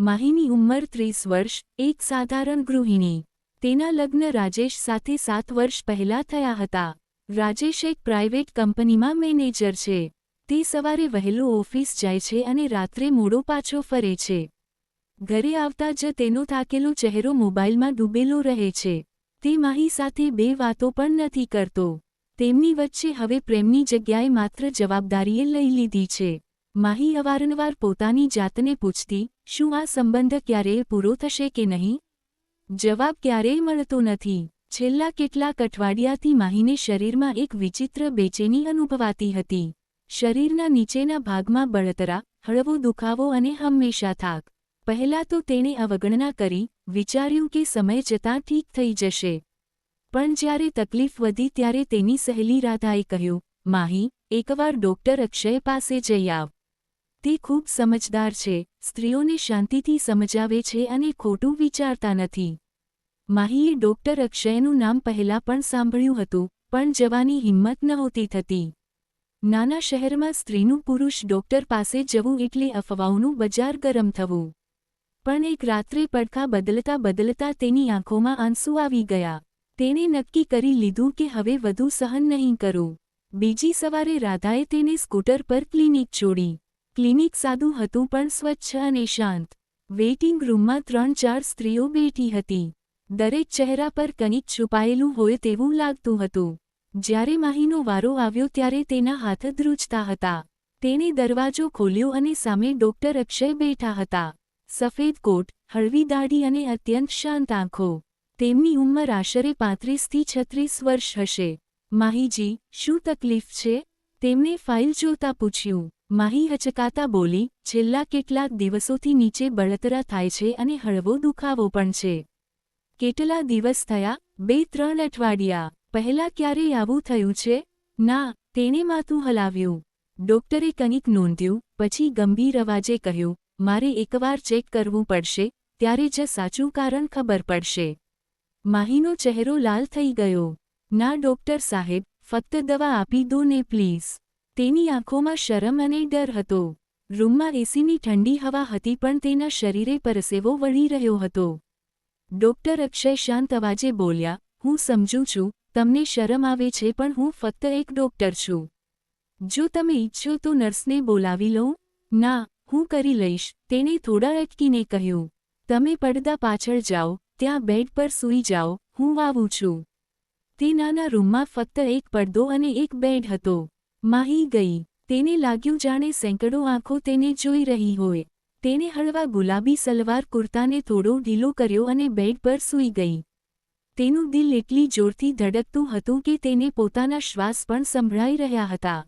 માહીની ઉંમર ત્રીસ વર્ષ, એક સાધારણ ગૃહિણી. તેના લગ્ન રાજેશ સાથે સાત વર્ષ પહેલા થયા હતા. રાજેશ એક પ્રાઇવેટ કંપનીમાં મેનેજર છે. તે સવારે વહેલો ઓફિસ જાય છે અને રાત્રે મોડો પાછો ફરે છે. ઘરે આવતા જ તેનો થાકેલો ચહેરો મોબાઈલમાં ડૂબેલો રહે છે. તે માહી સાથે બે વાતો પણ નથી કરતો. તેમની વચ્ચે હવે પ્રેમની જગ્યાએ માત્ર જવાબદારીએ લઈ લીધી છે. માહી અવારનવાર પોતાની જાતને પૂછતી શું આ સંબંધ ક્યારેય પૂરો થશે કે નહીં? જવાબ ક્યારેય મળતો નથી. છેલ્લા કેટલાક અઠવાડિયાથી માહીને શરીરમાં એક વિચિત્ર બેચેની અનુભવાતી હતી. શરીરના નીચેના ભાગમાં બળતરા, હળવો દુખાવો અને હંમેશા થાક. પહેલાં તો તેણે અવગણના કરી, વિચાર્યું કે સમય જતાં ઠીક થઈ જશે. પણ જ્યારે તકલીફ વધી ત્યારે તેની સહેલી રાધાએ કહ્યું, માહી, એકવાર ડોક્ટર અક્ષય પાસે જઈ આવ. તે ખૂબ સમજદાર છે. સ્ત્રીઓને શાંતિથી સમજાવે છે અને ખોટું વિચારતા નથી. માહીએ ડોક્ટર અક્ષયનું નામ પહેલાં પણ સાંભળ્યું હતું, પણ જવાની હિંમત નહોતી થતી. નાના શહેરમાં સ્ત્રીનું પુરુષ ડોક્ટર પાસે જવું એટલે અફવાઓનું બજાર ગરમ થવું. પણ એક રાત્રે પડખા બદલતા બદલતા તેની આંખોમાં આંસુ આવી ગયા. તેણે નક્કી કરી લીધું કે હવે વધુ સહન નહીં કરું. બીજી સવારે રાધાએ તેને સ્કૂટર પર ક્લિનિક છોડી. ક્લિનિક સાદું હતું પણ સ્વચ્છ અને શાંત. વેઇટિંગ રૂમમાં ત્રણ ચાર સ્ત્રીઓ બેઠી હતી. દરેક ચહેરા પર કંઈક છુપાયેલું હોય તેવું લાગતું હતું. જ્યારે માહીનો વારો આવ્યો ત્યારે તેના હાથ ધ્રુજતા હતા. તેણે દરવાજો ખોલ્યો અને સામે ડોક્ટર અક્ષય બેઠા હતા. સફેદ કોટ, હળવી દાઢી અને અત્યંત શાંત આંખો. તેમની ઉંમર આશરે પાંત્રીસથી છત્રીસ વર્ષ હશે. માહીજી, શું તકલીફ છે? તેમને ફાઇલ જોતા પૂછ્યું. માહી હચકાતા બોલી, છેલ્લા કેટલાક દિવસોથી નીચે બળતરા થાય છે અને હળવો દુખાવો પણ છે. કેટલા દિવસ થયા? બે, ત્રણ અઠવાડિયા. પહેલા ક્યારેય આવું થયું છે? ના, તેણે માથું હલાવ્યું. ડોક્ટરે કંઈક નોંધ્યું, પછી ગંભીર અવાજે કહ્યું, મારે એકવાર ચેક કરવું પડશે, ત્યારે જ સાચું કારણ ખબર પડશે. માહીનો ચહેરો લાલ થઈ ગયો. ના, ડોક્ટર સાહેબ, ફક્ત દવા આપી દો ને, પ્લીઝ. તેની આંખોમાં શરમ અને ડર હતો. રૂમમાં એસીની ઠંડી હવા હતી પણ તેના શરીરે પરસેવો વળી રહ્યો હતો. ડોક્ટર અક્ષય શાંત અવાજે બોલ્યા, હું સમજું છું, તમને શરમ આવે છે પણ હું ફક્ત એક ડોક્ટર છું. જો તમે ઈચ્છો તો નર્સને બોલાવી લો. ના, હું કરી લઈશ, તેણે થોડા અટકીને કહ્યું. તમે પડદા પાછળ જાઓ, ત્યાં બેડ પર સૂઈ જાઓ, હું વાવું છું. તે નાના રૂમમાં ફક્ત એક પડદો અને એક બેડ હતો. માહી ગઈ. તેને લાગ્યું જાણે સેંકડો આંખો તેને જોઈ રહી હોય. તેને હળવા ગુલાબી સલવાર કુર્તાને થોડો ઢીલો કર્યો અને બેડ પર સૂઈ ગઈ. તેનું દિલ એટલી જોરથી ધડકતું હતું કે તેને પોતાના શ્વાસ પણ સંભળાઈ રહ્યા હતા.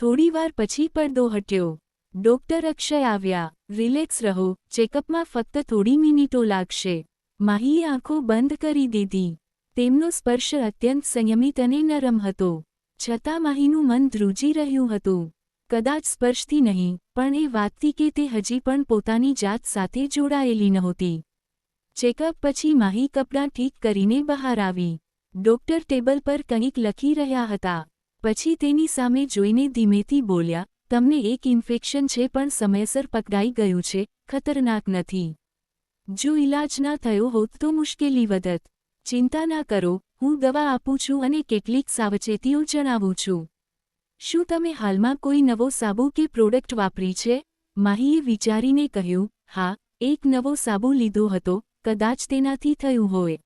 થોડીવાર પછી પડદો હટ્યો. ડોક્ટર અક્ષય આવ્યા. રિલેક્સ રહો. ચેકઅપમાં ફક્ત થોડી મિનિટો લાગશે. માહીએ આંખો બંધ કરી દીધી. તેમનો સ્પર્શ અત્યંત સંયમિત અને નરમ હતો. છતાં માહીનું મન ધ્રુજી રહ્યું હતું. કદાચ સ્પર્શથી નહીં, પણ એ વાતથી કે તે હજી પણ પોતાની જાત સાથે જોડાયેલી નહોતી. ચેકઅપ પછી માહી કપડાં ઠીક કરીને બહાર આવી. ડોક્ટર ટેબલ પર કંઈક લખી રહ્યા હતા. પછી તેની સામે જોઈને ધીમેથી બોલ્યા, તમને એક ઇન્ફેક્શન છે પણ સમયસર પકડાઈ ગયું છે, ખતરનાક નથી. જો ઇલાજ ના થયો હોત તો મુશ્કેલી વધત. ચિંતા ના કરો હું દવા આપું છું અને કેટલીક સાવચેતીઓ જણાવું છું. શું તમે હાલમાં કોઈ નવો સાબુ કે પ્રોડક્ટ વાપરી છે? માહીએ વિચારીને કહ્યું, હા, એક નવો સાબુ લીધો હતો, કદાચ તેનાથી થયું હોય.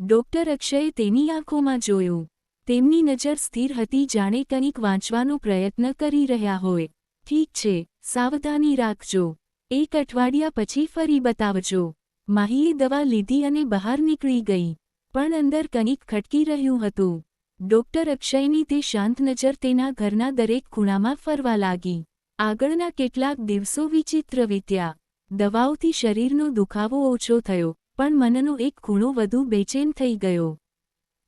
ડોક્ટર અક્ષયે તેની આંખોમાં જોયું. તેમની નજર સ્થિર હતી જાણે કંઈક વાંચવાનો પ્રયત્ન કરી રહ્યા હોય. ઠીક છે, સાવધાની રાખજો. એક અઠવાડિયા પછી ફરી બતાવજો. માહીએ દવા લીધી અને બહાર નીકળી ગઈ. પણ અંદર કંઈક ખટકી રહ્યું હતું. ડોક્ટર અક્ષયની તે શાંત નજર તેના ઘરના દરેક ખૂણામાં ફરવા લાગી. આગળના કેટલાક દિવસો વિચિત્ર વીત્યા. દવાઓથી શરીરનો દુખાવો ઓછો થયો, પણ મનનો એક ખૂણો વધુ બેચેન થઈ ગયો.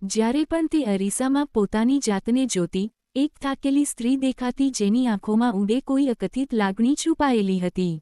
જ્યારે પણ તે અરીસામાં પોતાની જાતને જોતી, એક થાકેલી સ્ત્રી દેખાતી જેની આંખોમાં ઊંડે કોઈ અકથિત લાગણી છુપાયેલી હતી.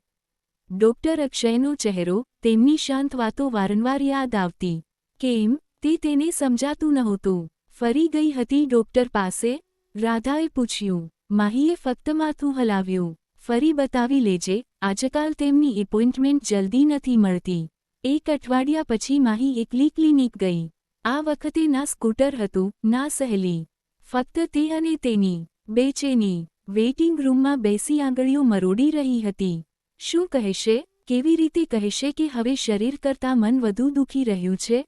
ડોક્ટર અક્ષયનો ચહેરો, તેમની શાંત વાતો વારંવાર યાદ આવતી. કેમ? તે તેને સમજાતું નહોતું. ફરી ગઈ હતી ડોક્ટર પાસે. રાધાએ પૂછ્યું, માહીએ ફક્ત માથું હલાવ્યું. ફરી બતાવી લેજે. આજકાલ તેમની એપોઇન્ટમેન્ટ જલ્દી નથી મળતી. એક અઠવાડિયા પછી માહી એકલી ક્લિનિક ગઈ. આ વખતે ના સ્કૂટર હતું, ના સહેલી. ફક્ત તે અને તેની બેચેની વેઇટિંગ રૂમમાં બેસી આંગળીઓ મરોડી રહી હતી. શું કહેશે? કેવી રીતે કહેશે કે હવે શરીર કરતાં મન વધુ દુખી રહ્યું છે?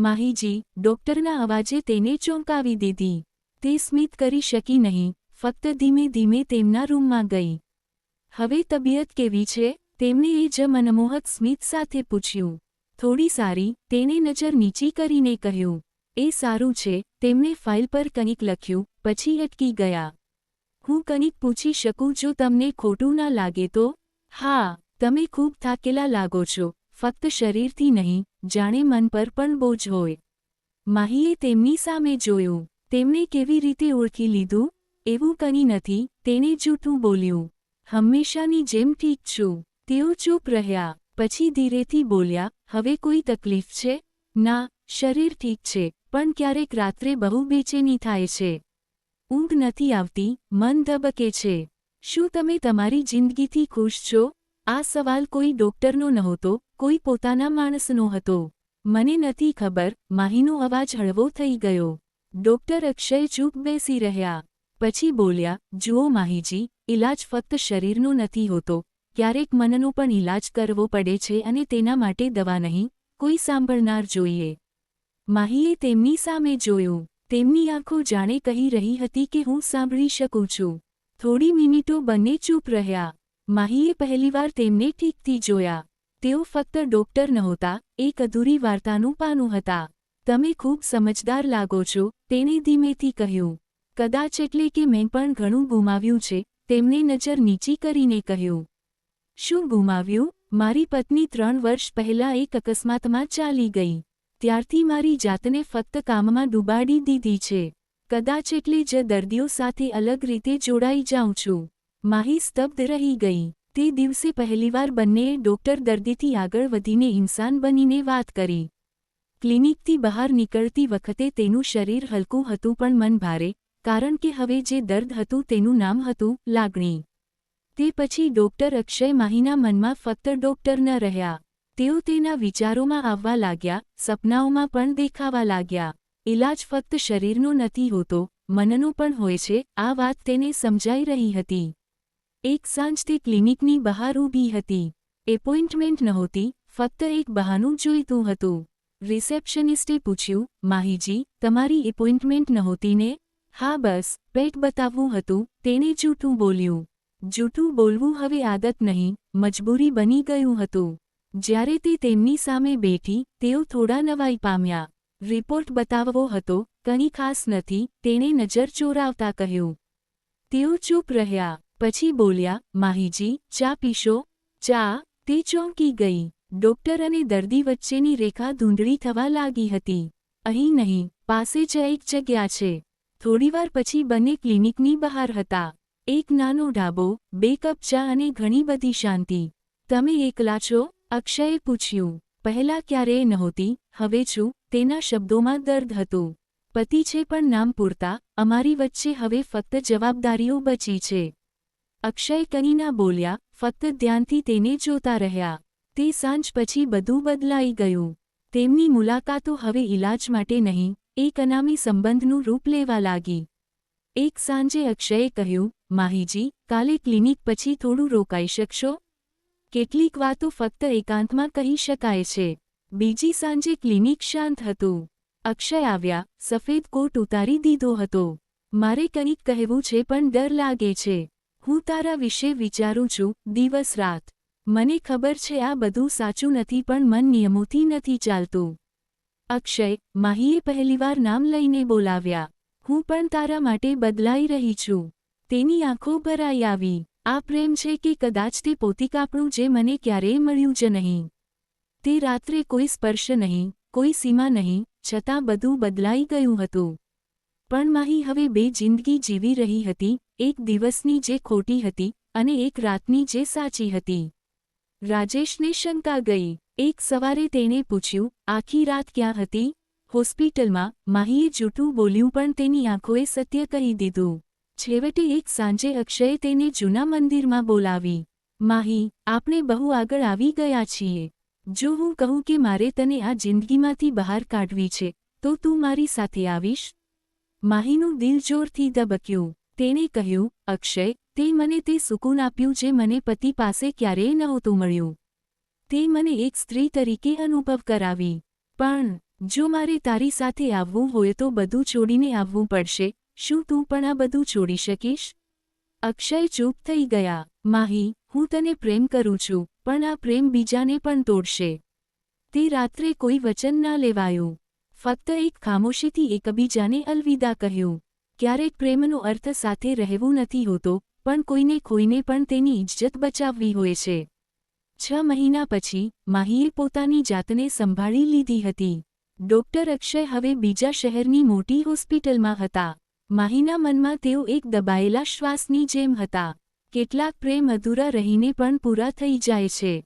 માહીજી ડોક્ટરના અવાજે તેને ચોંકાવી દીધી. તે સ્મિત કરી શકી નહીં, ફક્ત ધીમે ધીમે તેમના રૂમમાં ગઈ. હવે તબિયત કેવી છે? તેમણે એ જ મનમોહક સ્મિત સાથે પૂછ્યું. થોડી સારી, તેણે નજર નીચી કરીને કહ્યું. એ સારું છે, તેમણે ફાઇલ પર કંઈક લખ્યું, પછી અટકી ગયા. હું કંઈક પૂછી શકું જો તમને ખોટું ના લાગે તો? હા, તમે ખૂબ થાકેલા લાગો છો. ફક્ત શરીરથી નહીં, જાણે મન પર પણ બોજ હોય. માહીએ તેમની સામે જોયું, તેમણે કેવી રીતે ઓળખી લીધું? એવું કરી નથી, તેણે જૂઠું બોલ્યું. હંમેશાની જેમ ઠીક છું. તેઓ ચૂપ રહ્યા, પછી ધીરેથી બોલ્યા, હવે કોઈ તકલીફ છે? ના, શરીર ઠીક છે, પણ ક્યારેક રાત્રે બહુ બેચેની થાય છે. ઊંઘ નથી આવતી, મન ધબકે છે. શું તમે તમારી જિંદગીથી ખુશ છો? આ સવાલ કોઈ ડોક્ટરનો નહોતો કોઈ પોતાના માણસનો હતો મને નથી ખબર, માહીનો અવાજ હળવો થઈ ગયો. ડોક્ટર અક્ષય ચૂપ બેસી રહ્યા. પછી બોલ્યા, જુઓ માહીજી ઇલાજ ફક્ત શરીરનો નથી હોતો. ક્યારેક મનનો પણ ઇલાજ કરવો પડે છે અને તેના માટે દવા નહીં, કોઈ સાંભળનાર જોઈએ. માહીએ તેમની સામે જોયું. તેમની આંખો જાણે કહી રહી હતી કે હું સાંભળી શકું છું. થોડી મિનિટો બંને ચૂપ રહ્યા. માહીએ પહેલીવાર તેમને ઠીકથી જોયા. તેઓ ફક્ત ડોક્ટર નહોતા, એક અધૂરી વાર્તાનું પાનું હતા. તમે ખૂબ સમજદાર લાગો છો, તેણે ધીમેથી કહ્યું. કદાચ એટલે કે મેં પણ ઘણું ગુમાવ્યું છે તેમને નજર નીચી કરીને કહ્યું. શું ગુમાવ્યું? મારી પત્ની ત્રણ વર્ષ પહેલાં એક અકસ્માતમાં ચાલી ગઈ. ત્યારથી મારી જાતને ફક્ત કામમાં ડૂબાડી દીધી છે. કદાચ એટલે જ દર્દીઓ સાથે અલગ રીતે જોડાઈ જાઉં છું. માહી સ્તબ્ધ રહી ગઈ. તે દિવસે પહેલીવાર બંનેએ ડોક્ટર દર્દીથી આગળ વધીને ઇન્સાન બનીને વાત કરી. ક્લિનિકથી બહાર નીકળતી વખતે તેનું શરીર હલકું હતું પણ મન ભારે, કારણ કે હવે જે દર્દ હતું તેનું નામ હતું લાગણી. તે પછી ડોક્ટર અક્ષય માહીના મનમાં ફક્ત ડોક્ટર ન રહ્યા. તેઓ તેના વિચારોમાં આવવા લાગ્યા, સપનાઓમાં પણ દેખાવા લાગ્યા. ઇલાજ ફક્ત શરીરનો નથી હોતો, મનનો પણ હોય છે, આ વાત તેને સમજાઈ રહી હતી. એક સાંજ તે ક્લિનિકની બહાર ઊભી હતી. એપોઇન્ટમેન્ટ નહોતી, ફક્ત એક બહાનું જોઈતું હતું. રિસેપ્શનિસ્ટે પૂછ્યું, માહીજી, તમારી એપોઇન્ટમેન્ટ નહોતી ને? હા, બસ, પેટ બતાવવું હતું, તેણે જૂઠું બોલ્યું. જૂઠું બોલવું હવે આદત નહીં, મજબૂરી બની ગયું હતું. જ્યારે તે તેમની સામે બેઠી, તેઓ થોડા નવાઈ પામ્યા. રિપોર્ટ બતાવવો હતો, કંઈ ખાસ નથી, તેણે નજર ચોરાવતા કહ્યું. તેઓ ચૂપ રહ્યા. પછી બોલ્યા, માહીજી, ચા પીશો. ચા તે ચોંકી ગઈ. ડોક્ટર અને દર્દી વચ્ચેની રેખા ધૂંધળી થવા લાગી હતી. અહીં નહીં, પાસે જ એક જગ્યા છે. થોડીવાર પછી બંને ક્લિનિકની બહાર હતા. એક નાનો ઢાબો, બે કપ ચા અને ઘણી બધી શાંતિ. તમે એકલા છો? અક્ષયે પૂછ્યું. પહેલાં ક્યારેય નહોતી, હવે છું. તેના શબ્દોમાં દર્દ હતું. પતિ છે પણ નામ પૂરતા, અમારી વચ્ચે હવે ફક્ત જવાબદારીઓ બચી છે. અક્ષય કનીના બોલ્યા, ફક્ત ધ્યાનથી તેને જોતા રહ્યા. તે સાંજ પછી બધું બદલાઈ ગયું. તેમની મુલાકાતો હવે ઇલાજ માટે નહીં એક અનામી સંબંધનું રૂપ લેવા લાગી. એક સાંજે અક્ષયે કહ્યું, માહીજી, કાલે ક્લિનિક પછી થોડું રોકાઈ શકશો? કેટલીક વાતો ફક્ત એકાંતમાં કહી શકાય છે. બીજી સાંજે ક્લિનિક શાંત હતું. અક્ષય આવ્યા, સફેદ કોટ ઉતારી દીધો હતો. મારે કંઈક કહેવું છે પણ ડર લાગે છે. હું તારા વિશે વિચારું છું, દિવસ રાત. મને ખબર છે આ બધું સાચું નથી પણ મન નિયમોથી નથી ચાલતું. અક્ષય, માહીએ પહેલીવાર નામ લઈને બોલાવ્યા. હું પણ તારા માટે બદલાઈ રહી છું. તેની આંખો ભરાઈ આવી. આ પ્રેમ છે કે કદાચ તે પોતિકાપણું જે મને ક્યારેય મળ્યું જ નહીં. તે રાત્રે કોઈ સ્પર્શ નહીં, કોઈ સીમા નહીં, છતાં બધું બદલાઈ ગયું હતું. પણ માહી હવે બે જિંદગી જીવી રહી હતી, એક દિવસની જે ખોટી હતી અને એક રાતની જે સાચી હતી. રાજેશને શંકા ગઈ, એક સવારે તેણે પૂછ્યું, આખી રાત ક્યાં હતી? હોસ્પિટલમાં માહીએ જૂઠું બોલ્યું પણ તેની આંખોએ સત્ય કહી દીધું. છેવટે એક સાંજે અક્ષયે તેને જૂના મંદિરમાં બોલાવી. માહી, આપણે બહુ આગળ આવી ગયા છીએ. જો હું કહું કે મારે તને આ જિંદગીમાંથી બહાર કાઢવી છે, તો તું મારી સાથે આવીશ? માહીનું દિલ જોરથી દબક્યું તેણે કહ્યું, અક્ષય, તે મને તે સુકૂન આપ્યું જે મને પતિ પાસે ક્યારેય નહોતું મળ્યું. તે મને એક સ્ત્રી તરીકે અનુભવ કરાવી. પણ, જો મારે તારી સાથે આવવું હોય તો બધું છોડીને આવવું પડશે. શું તું પણ આ બધું છોડી શકીશ? અક્ષય ચૂપ થઈ ગયા. માહી, હું તને પ્રેમ કરું છું, પણ આ પ્રેમ બીજાને પણ તોડશે. તે રાત્રે કોઈ વચન ના લેવાયું. ફક્ત એક ખામોશીથી એકબીજાને અલવિદા કહ્યું. ક્યારેક પ્રેમનો અર્થ સાથે રહેવું નથી હોતો, પણ કોઈને કોઈને પણ તેની ઇજ્જત બચાવવી હોય છે. છ મહિના પછી, માહીએ પોતાની જાતને સંભાળી લીધી હતી. ડોક્ટર અક્ષય હવે બીજા શહેરની મોટી હોસ્પિટલમાં હતા. માહીના મનમાં તેઓ એક દબાયેલા શ્વાસની જેમ હતા. કેટલાક પ્રેમ અધૂરા રહીને પણ પૂરા થઈ જાય છે.